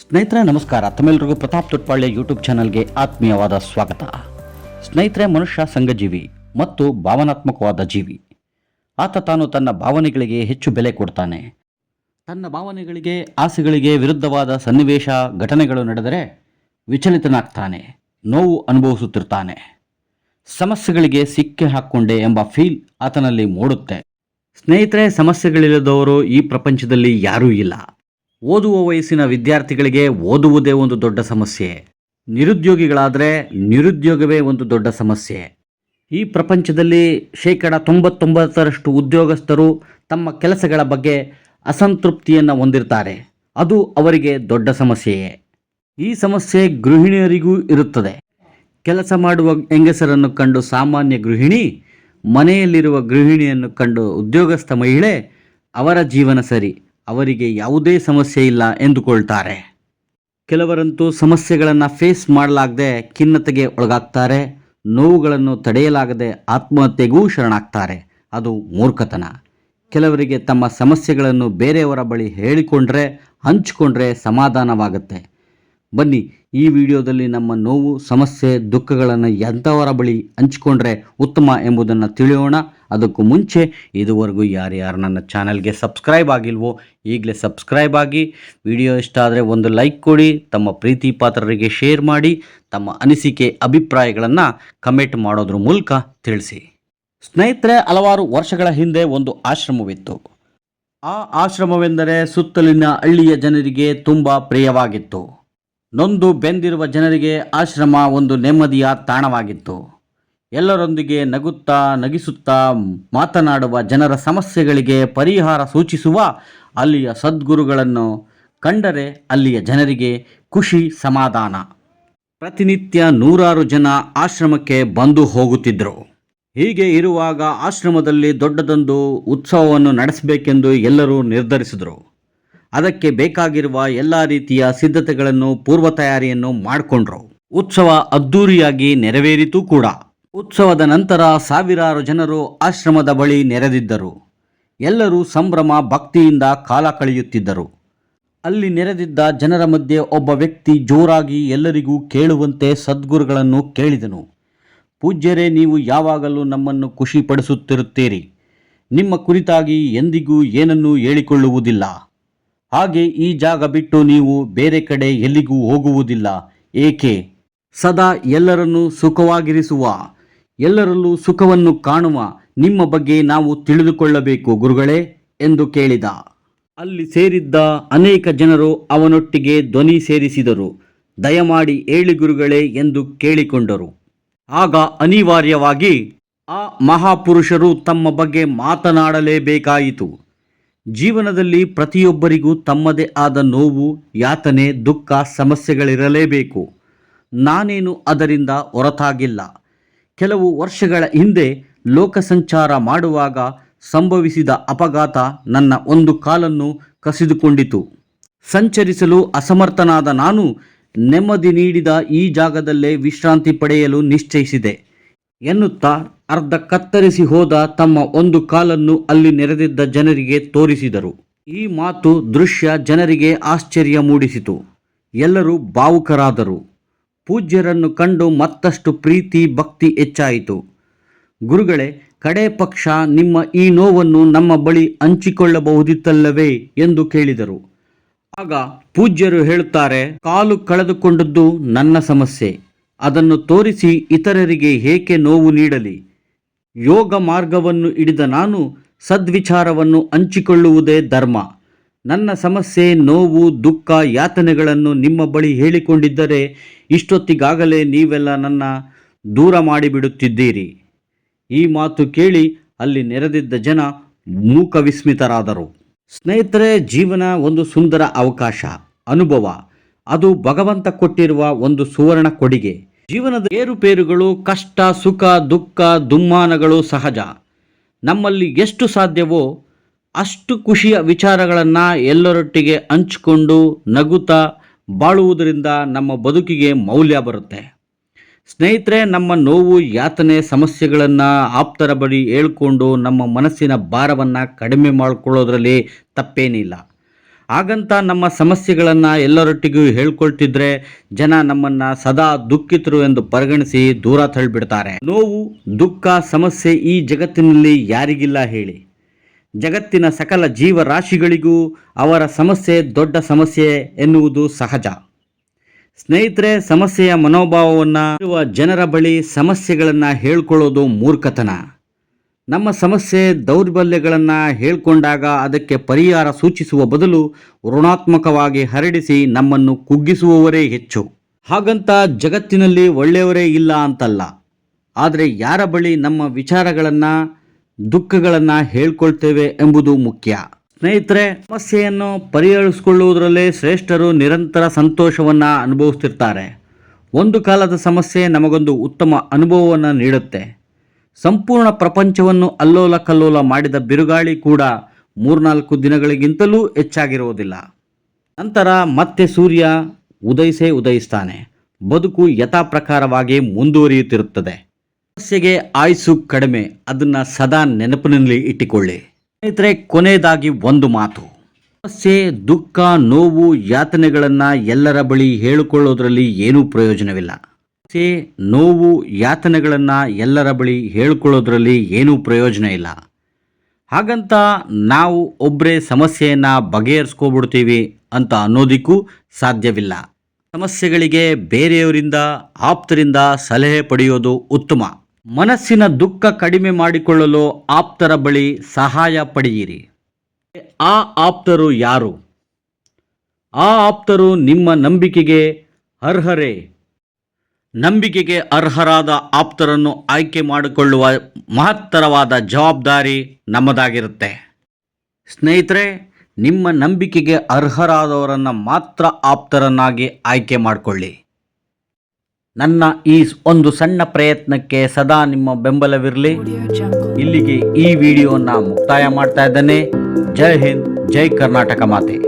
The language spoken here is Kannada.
ಸ್ನೇಹಿತರೆ, ನಮಸ್ಕಾರ. ತಮ್ಮೆಲ್ಲರಿಗೂ ಪ್ರತಾಪ್ ತುಟ್ಪಾಳ್ಯ ಯೂಟ್ಯೂಬ್ ಚಾನಲ್ಗೆ ಆತ್ಮೀಯವಾದ ಸ್ವಾಗತ. ಸ್ನೇಹಿತರೆ, ಮನುಷ್ಯ ಸಂಘಜೀವಿ ಮತ್ತು ಭಾವನಾತ್ಮಕವಾದ ಜೀವಿ. ಆತ ತಾನು ತನ್ನ ಭಾವನೆಗಳಿಗೆ ಹೆಚ್ಚು ಬೆಲೆ ಕೊಡ್ತಾನೆ. ತನ್ನ ಭಾವನೆಗಳಿಗೆ, ಆಸೆಗಳಿಗೆ ವಿರುದ್ಧವಾದ ಸನ್ನಿವೇಶ, ಘಟನೆಗಳು ನಡೆದರೆ ವಿಚಲಿತನಾಗ್ತಾನೆ, ನೋವು ಅನುಭವಿಸುತ್ತಿರ್ತಾನೆ. ಸಮಸ್ಯೆಗಳಿಗೆ ಸಿಕ್ಕಿ ಹಾಕ್ಕೊಂಡೆ ಎಂಬ ಫೀಲ್ ಆತನಲ್ಲಿ ಮೂಡುತ್ತೆ. ಸ್ನೇಹಿತರೆ, ಸಮಸ್ಯೆಗಳಿಲ್ಲದವರು ಈ ಪ್ರಪಂಚದಲ್ಲಿ ಯಾರೂ ಇಲ್ಲ. ಓದುವ ವಯಸ್ಸಿನ ವಿದ್ಯಾರ್ಥಿಗಳಿಗೆ ಓದುವುದೇ ಒಂದು ದೊಡ್ಡ ಸಮಸ್ಯೆ. ನಿರುದ್ಯೋಗಿಗಳಾದರೆ ನಿರುದ್ಯೋಗವೇ ಒಂದು ದೊಡ್ಡ ಸಮಸ್ಯೆ. ಈ ಪ್ರಪಂಚದಲ್ಲಿ ಶೇಕಡ ತೊಂಬತ್ತೊಂಬತ್ತರಷ್ಟು ಉದ್ಯೋಗಸ್ಥರು ತಮ್ಮ ಕೆಲಸಗಳ ಬಗ್ಗೆ ಅಸಂತೃಪ್ತಿಯನ್ನು ಹೊಂದಿರ್ತಾರೆ. ಅದು ಅವರಿಗೆ ದೊಡ್ಡ ಸಮಸ್ಯೆಯೇ. ಈ ಸಮಸ್ಯೆ ಗೃಹಿಣಿಯರಿಗೂ ಇರುತ್ತದೆ. ಕೆಲಸ ಮಾಡುವ ಹೆಂಗಸರನ್ನು ಕಂಡು ಸಾಮಾನ್ಯ ಗೃಹಿಣಿ, ಮನೆಯಲ್ಲಿರುವ ಗೃಹಿಣಿಯನ್ನು ಕಂಡು ಉದ್ಯೋಗಸ್ಥ ಮಹಿಳೆ ಅವರ ಜೀವನ ಸರಿ. ಅವರಿಗೆ ಯಾವುದೇ ಸಮಸ್ಯೆ ಇಲ್ಲ ಎಂದುಕೊಳ್ತಾರೆ. ಕೆಲವರಂತೂ ಸಮಸ್ಯೆಗಳನ್ನು ಫೇಸ್ ಮಾಡಲಾಗದೆ ಖಿನ್ನತೆಗೆ ಒಳಗಾಗ್ತಾರೆ, ನೋವುಗಳನ್ನು ತಡೆಯಲಾಗದೆ ಆತ್ಮಹತ್ಯೆಗೂ ಶರಣಾಗ್ತಾರೆ. ಅದು ಮೂರ್ಖತನ. ಕೆಲವರಿಗೆ ತಮ್ಮ ಸಮಸ್ಯೆಗಳನ್ನು ಬೇರೆಯವರ ಬಳಿ ಹೇಳಿಕೊಂಡ್ರೆ, ಹಂಚಿಕೊಂಡ್ರೆ ಸಮಾಧಾನವಾಗುತ್ತೆ. ಬನ್ನಿ, ಈ ವಿಡಿಯೋದಲ್ಲಿ ನಮ್ಮ ನೋವು, ಸಮಸ್ಯೆ, ದುಃಖಗಳನ್ನು ಎಂಥವರ ಬಳಿ ಹಂಚಿಕೊಂಡ್ರೆ ಉತ್ತಮ ಎಂಬುದನ್ನು ತಿಳಿಯೋಣ. ಅದಕ್ಕೂ ಮುಂಚೆ, ಇದುವರೆಗೂ ಯಾರ್ಯಾರು ನನ್ನ ಚಾನಲ್ಗೆ ಸಬ್ಸ್ಕ್ರೈಬ್ ಆಗಿಲ್ವೋ, ಈಗಲೇ ಸಬ್ಸ್ಕ್ರೈಬ್ ಆಗಿ, ವಿಡಿಯೋ ಇಷ್ಟ ಆದರೆ ಒಂದು ಲೈಕ್ ಕೊಡಿ, ತಮ್ಮ ಪ್ರೀತಿ ಪಾತ್ರರಿಗೆ ಶೇರ್ ಮಾಡಿ, ತಮ್ಮ ಅನಿಸಿಕೆ, ಅಭಿಪ್ರಾಯಗಳನ್ನು ಕಮೆಂಟ್ ಮಾಡೋದ್ರ ಮೂಲಕ ತಿಳಿಸಿ. ಸ್ನೇಹಿತರೆ, ಹಲವಾರು ವರ್ಷಗಳ ಹಿಂದೆ ಒಂದು ಆಶ್ರಮವಿತ್ತು. ಆ ಆಶ್ರಮವೆಂದರೆ ಸುತ್ತಲಿನ ಹಳ್ಳಿಯ ಜನರಿಗೆ ತುಂಬ ಪ್ರಿಯವಾಗಿತ್ತು. ನೊಂದು ಬೆಂದಿರುವ ಜನರಿಗೆ ಆಶ್ರಮ ಒಂದು ನೆಮ್ಮದಿಯ ತಾಣವಾಗಿತ್ತು. ಎಲ್ಲರೊಂದಿಗೆ ನಗುತ್ತಾ ನಗಿಸುತ್ತಾ ಮಾತನಾಡುವ ಜನರ ಸಮಸ್ಯೆಗಳಿಗೆ ಪರಿಹಾರ ಸೂಚಿಸುವ ಅಲ್ಲಿಯ ಸದ್ಗುರುಗಳನ್ನು ಕಂಡರೆ ಅಲ್ಲಿಯ ಜನರಿಗೆ ಖುಷಿ ಸಮಾಧಾನ. ಪ್ರತಿನಿತ್ಯ ನೂರಾರು ಜನ ಆಶ್ರಮಕ್ಕೆ ಬಂದು ಹೋಗುತ್ತಿದ್ದರು ಹೀಗೆ ಇರುವಾಗ ಆಶ್ರಮದಲ್ಲಿ ದೊಡ್ಡದೊಂದು ಉತ್ಸವವನ್ನು ನಡೆಸಬೇಕೆಂದು ಎಲ್ಲರೂ ನಿರ್ಧರಿಸಿದರು. ಅದಕ್ಕೆ ಬೇಕಾಗಿರುವ ಎಲ್ಲ ರೀತಿಯ ಸಿದ್ಧತೆಗಳನ್ನು, ಪೂರ್ವ ತಯಾರಿಯನ್ನು ಮಾಡಿಕೊಂಡ್ರು. ಉತ್ಸವ ಅದ್ದೂರಿಯಾಗಿ ನೆರವೇರಿತು ಕೂಡ. ಉತ್ಸವದ ನಂತರ ಸಾವಿರಾರು ಜನರು ಆಶ್ರಮದ ಬಳಿ ನೆರೆದಿದ್ದರು. ಎಲ್ಲರೂ ಸಂಭ್ರಮ, ಭಕ್ತಿಯಿಂದ ಕಾಲ ಕಳೆಯುತ್ತಿದ್ದರು. ಅಲ್ಲಿ ನೆರೆದಿದ್ದ ಜನರ ಮಧ್ಯೆ ಒಬ್ಬ ವ್ಯಕ್ತಿ ಜೋರಾಗಿ ಎಲ್ಲರಿಗೂ ಕೇಳುವಂತೆ ಸದ್ಗುರುಗಳನ್ನು ಕೇಳಿದನು. ಪೂಜ್ಯರೇ, ನೀವು ಯಾವಾಗಲೂ ನಮ್ಮನ್ನು ಖುಷಿಪಡಿಸುತ್ತಿರುತ್ತೀರಿ. ನಿಮ್ಮ ಕುರಿತಾಗಿ ಎಂದಿಗೂ ಏನನ್ನೂ ಹೇಳಿಕೊಳ್ಳುವುದಿಲ್ಲ. ಹಾಗೆ ಈ ಜಾಗ ಬಿಟ್ಟು ನೀವು ಬೇರೆ ಕಡೆ ಎಲ್ಲಿಗೂ ಹೋಗುವುದಿಲ್ಲ. ಏಕೆ? ಸದಾ ಎಲ್ಲರನ್ನು ಸುಖವಾಗಿರಿಸುವ, ಎಲ್ಲರಲ್ಲೂ ಸುಖವನ್ನು ಕಾಣುವ ನಿಮ್ಮ ಬಗ್ಗೆ ನಾವು ತಿಳಿದುಕೊಳ್ಳಬೇಕು ಗುರುಗಳೇ ಎಂದು ಕೇಳಿದ. ಅಲ್ಲಿ ಸೇರಿದ್ದ ಅನೇಕ ಜನರು ಅವನೊಟ್ಟಿಗೆ ಧ್ವನಿ ಸೇರಿಸಿದರು. ದಯಮಾಡಿ ಏಳಿ ಗುರುಗಳೇ ಎಂದು ಕೇಳಿಕೊಂಡರು. ಆಗ ಅನಿವಾರ್ಯವಾಗಿ ಆ ಮಹಾಪುರುಷರು ತಮ್ಮ ಬಗ್ಗೆ ಮಾತನಾಡಲೇಬೇಕಾಯಿತು. ಜೀವನದಲ್ಲಿ ಪ್ರತಿಯೊಬ್ಬರಿಗೂ ತಮ್ಮದೇ ಆದ ನೋವು, ಯಾತನೆ, ದುಃಖ, ಸಮಸ್ಯೆಗಳಿರಲೇಬೇಕು. ನಾನೇನು ಅದರಿಂದ ಹೊರತಾಗಿಲ್ಲ. ಕೆಲವು ವರ್ಷಗಳ ಹಿಂದೆ ಲೋಕಸಂಚಾರ ಮಾಡುವಾಗ ಸಂಭವಿಸಿದ ಅಪಘಾತ ನನ್ನ ಒಂದು ಕಾಲನ್ನು ಕಸಿದುಕೊಂಡಿತು. ಸಂಚರಿಸಲು ಅಸಮರ್ಥನಾದ ನಾನು ನೆಮ್ಮದಿ ನೀಡಿದ ಈ ಜಾಗದಲ್ಲೇ ವಿಶ್ರಾಂತಿ ಪಡೆಯಲು ನಿಶ್ಚಯಿಸಿದೆ. ಎನ್ನುತ್ತಾ ಅರ್ಧ ಕತ್ತರಿಸಿ ಹೋದ ತಮ್ಮ ಒಂದು ಕಾಲನ್ನು ಅಲ್ಲಿ ನೆರೆದಿದ್ದ ಜನರಿಗೆ ತೋರಿಸಿದರು. ಈ ಮಾತು ದೃಶ್ಯ ಜನರಿಗೆ ಆಶ್ಚರ್ಯ ಮೂಡಿಸಿತು. ಎಲ್ಲರೂ ಭಾವುಕರಾದರು. ಪೂಜ್ಯರನ್ನು ಕಂಡು ಮತ್ತಷ್ಟು ಪ್ರೀತಿ, ಭಕ್ತಿ ಹೆಚ್ಚಾಯಿತು. ಗುರುಗಳೇ, ಕಡೆ ಪಕ್ಷ ನಿಮ್ಮ ಈ ನೋವನ್ನು ನಮ್ಮ ಬಳಿ ಹಂಚಿಕೊಳ್ಳಬಹುದಿತ್ತಲ್ಲವೇ ಎಂದು ಕೇಳಿದರು. ಆಗ ಪೂಜ್ಯರು ಹೇಳುತ್ತಾರೆ, ಕಾಲು ಕಳೆದುಕೊಂಡದ್ದು ನನ್ನ ಸಮಸ್ಯೆ. ಅದನ್ನು ತೋರಿಸಿ ಇತರರಿಗೆ ಏಕೆ ನೋವು ನೀಡಲಿ? ಯೋಗ ಮಾರ್ಗವನ್ನು ಹಿಡಿದ ನಾನು ಸದ್ವಿಚಾರವನ್ನು ಹಂಚಿಕೊಳ್ಳುವುದೇ ಧರ್ಮ. ನನ್ನ ಸಮಸ್ಯೆ ನೋವು, ದುಃಖ, ಯಾತನೆಗಳನ್ನು ನಿಮ್ಮ ಬಳಿ ಹೇಳಿಕೊಂಡಿದ್ದರೆ ಇಷ್ಟೊತ್ತಿಗಾಗಲೇ ನೀವೆಲ್ಲ ನನ್ನ ದೂರ ಮಾಡಿಬಿಡುತ್ತಿದ್ದೀರಿ. ಈ ಮಾತು ಕೇಳಿ ಅಲ್ಲಿ ನೆರೆದಿದ್ದ ಜನ ಮೂಕ ವಿಸ್ಮಿತರಾದರು ಸ್ನೇಹಿತರೆ, ಜೀವನ ಒಂದು ಸುಂದರ ಅವಕಾಶ, ಅನುಭವ. ಅದು ಭಗವಂತ ಕೊಟ್ಟಿರುವ ಒಂದು ಸುವರ್ಣ ಕೊಡುಗೆ. ಜೀವನದ ಏರುಪೇರುಗಳು ಕಷ್ಟ, ಸುಖ, ದುಃಖ, ದುಮ್ಮಾನಗಳು ಸಹಜ. ನಮ್ಮಲ್ಲಿ ಎಷ್ಟು ಸಾಧ್ಯವೋ ಅಷ್ಟು ಖುಷಿಯ ವಿಚಾರಗಳನ್ನು ಎಲ್ಲರೊಟ್ಟಿಗೆ ಹಂಚಿಕೊಂಡು ನಗುತ್ತಾ ಬಾಳುವುದರಿಂದ ನಮ್ಮ ಬದುಕಿಗೆ ಮೌಲ್ಯ ಬರುತ್ತೆ. ಸ್ನೇಹಿತರೆ, ನಮ್ಮ ನೋವು, ಯಾತನೆ, ಸಮಸ್ಯೆಗಳನ್ನು ಆಪ್ತರ ಬಳಿ ಹೇಳ್ಕೊಂಡು ನಮ್ಮ ಮನಸ್ಸಿನ ಭಾರವನ್ನು ಕಡಿಮೆ ಮಾಡಿಕೊಳ್ಳೋದ್ರಲ್ಲಿ ತಪ್ಪೇನಿಲ್ಲ. ಹಾಗಂತ ನಮ್ಮ ಸಮಸ್ಯೆಗಳನ್ನು ಎಲ್ಲರೊಟ್ಟಿಗೂ ಹೇಳ್ಕೊಳ್ತಿದ್ರೆ ಜನ ನಮ್ಮನ್ನು ಸದಾ ದುಃಖಿತರು ಎಂದು ಪರಿಗಣಿಸಿ ದೂರ ತಳ್ಳಿಬಿಡ್ತಾರೆ. ನೋವು, ದುಃಖ, ಸಮಸ್ಯೆ ಈ ಜಗತ್ತಿನಲ್ಲಿ ಯಾರಿಗಿಲ್ಲ ಹೇಳಿ. ಜಗತ್ತಿನ ಸಕಲ ಜೀವರಾಶಿಗಳಿಗೂ ಅವರ ಸಮಸ್ಯೆ ದೊಡ್ಡ ಸಮಸ್ಯೆ ಎನ್ನುವುದು ಸಹಜ. ಸ್ನೇಹಿತರೆ, ಸಮಸ್ಯೆಯ ಮನೋಭಾವವನ್ನು ಇರುವ ಜನರ ಬಳಿ ಸಮಸ್ಯೆಗಳನ್ನು ಹೇಳ್ಕೊಳ್ಳೋದು ಮೂರ್ಖತನ. ನಮ್ಮ ಸಮಸ್ಯೆ ದೌರ್ಬಲ್ಯಗಳನ್ನು ಹೇಳಿಕೊಂಡಾಗ ಅದಕ್ಕೆ ಪರಿಹಾರ ಸೂಚಿಸುವ ಬದಲು ಋಣಾತ್ಮಕವಾಗಿ ಹರಡಿಸಿ ನಮ್ಮನ್ನು ಕುಗ್ಗಿಸುವವರೇ ಹೆಚ್ಚು. ಹಾಗಂತ ಜಗತ್ತಿನಲ್ಲಿ ಒಳ್ಳೆಯವರೇ ಇಲ್ಲ ಅಂತಲ್ಲ. ಆದರೆ ಯಾರ ಬಳಿ ನಮ್ಮ ವಿಚಾರಗಳನ್ನು, ದುಃಖಗಳನ್ನು ಹೇಳ್ಕೊಳ್ತೇವೆ ಎಂಬುದು ಮುಖ್ಯ. ಸ್ನೇಹಿತರೆ, ಸಮಸ್ಯೆಯನ್ನು ಪರಿಹರಿಸಿಕೊಳ್ಳುವುದರಲ್ಲೇ ಶ್ರೇಷ್ಠರು ನಿರಂತರ ಸಂತೋಷವನ್ನು ಅನುಭವಿಸ್ತಿರ್ತಾರೆ. ಒಂದು ಕಾಲದ ಸಮಸ್ಯೆ ನಮಗೊಂದು ಉತ್ತಮ ಅನುಭವವನ್ನು ನೀಡುತ್ತೆ. ಸಂಪೂರ್ಣ ಪ್ರಪಂಚವನ್ನು ಅಲ್ಲೋಲ ಕಲ್ಲೋಲ ಮಾಡಿದ ಬಿರುಗಾಳಿ ಕೂಡ ಮೂರ್ನಾಲ್ಕು ದಿನಗಳಿಗಿಂತಲೂ ಹೆಚ್ಚಾಗಿರುವುದಿಲ್ಲ. ನಂತರ ಮತ್ತೆ ಸೂರ್ಯ ಉದಯಿಸೇ ಉದಯಿಸ್ತಾನೆ. ಬದುಕು ಯಥಾ ಪ್ರಕಾರವಾಗಿ ಮುಂದುವರಿಯುತ್ತಿರುತ್ತದೆ. ಸಮಸ್ಯೆಗೆ ಆಯುಸ್ಸು ಕಡಿಮೆ, ಅದನ್ನು ಸದಾ ನೆನಪಿನಲ್ಲಿ ಇಟ್ಟುಕೊಳ್ಳಿ. ಸ್ನೇಹಿತರೆ, ಕೊನೆಯದಾಗಿ ಒಂದು ಮಾತು. ಸಮಸ್ಯೆ ದುಃಖ, ನೋವು, ಯಾತನೆಗಳನ್ನು ಎಲ್ಲರ ಬಳಿ ಹೇಳಿಕೊಳ್ಳೋದ್ರಲ್ಲಿ ಏನೂ ಪ್ರಯೋಜನವಿಲ್ಲ. ಸಮಸ್ಯೆ ನೋವು ಯಾತನೆಗಳನ್ನು ಎಲ್ಲರ ಬಳಿ ಹೇಳ್ಕೊಳ್ಳೋದ್ರಲ್ಲಿ ಏನೂ ಪ್ರಯೋಜನ ಇಲ್ಲ. ಹಾಗಂತ ನಾವು ಒಬ್ಬರೇ ಸಮಸ್ಯೆಯನ್ನು ಬಗೆಹರಿಸ್ಕೊಬಿಡ್ತೀವಿ ಅಂತ ಅನ್ನೋದಕ್ಕೂ ಸಾಧ್ಯವಿಲ್ಲ. ಸಮಸ್ಯೆಗಳಿಗೆ ಬೇರೆಯವರಿಂದ, ಆಪ್ತರಿಂದ ಸಲಹೆ ಪಡೆಯೋದು ಉತ್ತಮ. ಮನಸ್ಸಿನ ದುಃಖ ಕಡಿಮೆ ಮಾಡಿಕೊಳ್ಳಲು ಆಪ್ತರ ಬಳಿ ಸಹಾಯ ಪಡೆಯಿರಿ. ಆ ಆಪ್ತರು ಯಾರು? ಆ ಆಪ್ತರು ನಿಮ್ಮ ನಂಬಿಕೆಗೆ ಅರ್ಹರೇ? ನಂಬಿಕೆಗೆ ಅರ್ಹರಾದ ಆಪ್ತರನ್ನು ಆಯ್ಕೆ ಮಾಡಿಕೊಳ್ಳುವ ಮಹತ್ತರವಾದ ಜವಾಬ್ದಾರಿ ನಮ್ಮದಾಗಿರುತ್ತೆ. ಸ್ನೇಹಿತರೆ, ನಿಮ್ಮ ನಂಬಿಕೆಗೆ ಅರ್ಹರಾದವರನ್ನು ಮಾತ್ರ ಆಪ್ತರನ್ನಾಗಿ ಆಯ್ಕೆ ಮಾಡಿಕೊಳ್ಳಿ. ನನ್ನ ಈ ಒಂದು ಸಣ್ಣ ಪ್ರಯತ್ನಕ್ಕೆ ಸದಾ ನಿಮ್ಮ ಬೆಂಬಲವಿರಲಿ. ಇಲ್ಲಿಗೆ ಈ ವಿಡಿಯೋನ ಮುಕ್ತಾಯ ಮಾಡ್ತಾ ಇದ್ದೇನೆ. ಜೈ ಹಿಂದ್, ಜೈ ಕರ್ನಾಟಕ ಮಾತೆ.